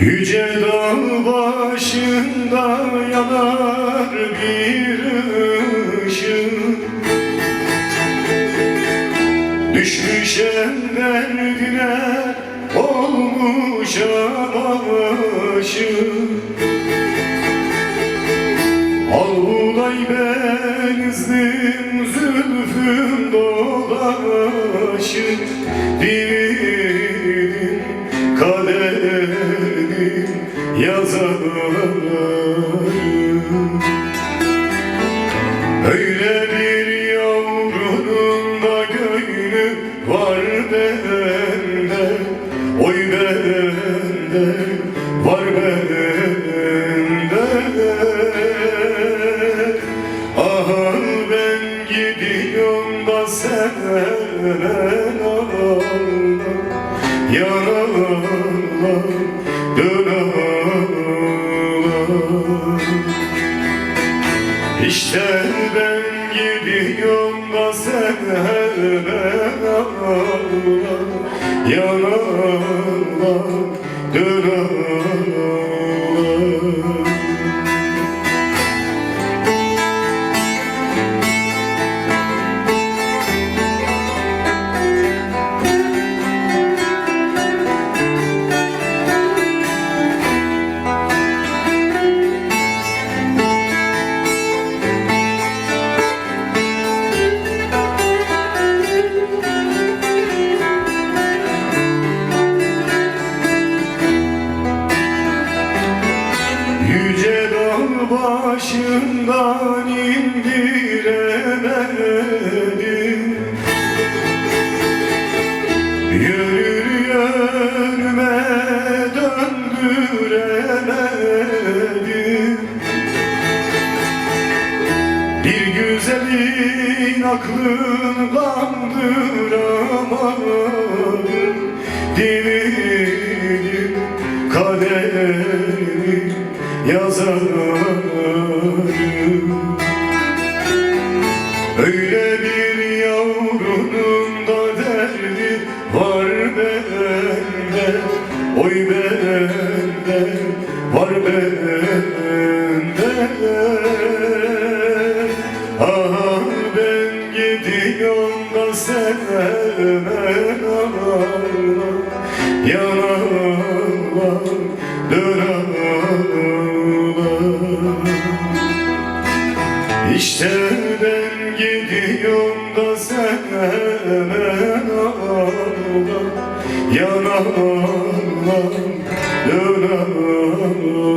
Yüce dağ başında yanar bir ışık. Düşmüş derdine olmuş aşık. Al buğday benzdim zülfüm dolaşık. Dividim kaderim yazarım. Öyle bir yavrunun da gönlü var bende. Oy bende var bende. Aha ben gidiyorum da sen işte ben gidiyorum da sen hemen ağla Yanarlar dön başından indiremedim. Yürür yönüme döndüremedim. Bir güzelin aklını kandıramadım Dividim yazarım Öyle bir yavrunun da derdi var bende. Oy bende var bende. Aha ben gidiyorum da sen hemen ağla Yanarlar işte ben gidiyorum da sen hemen ağla Yanarlar dön ağla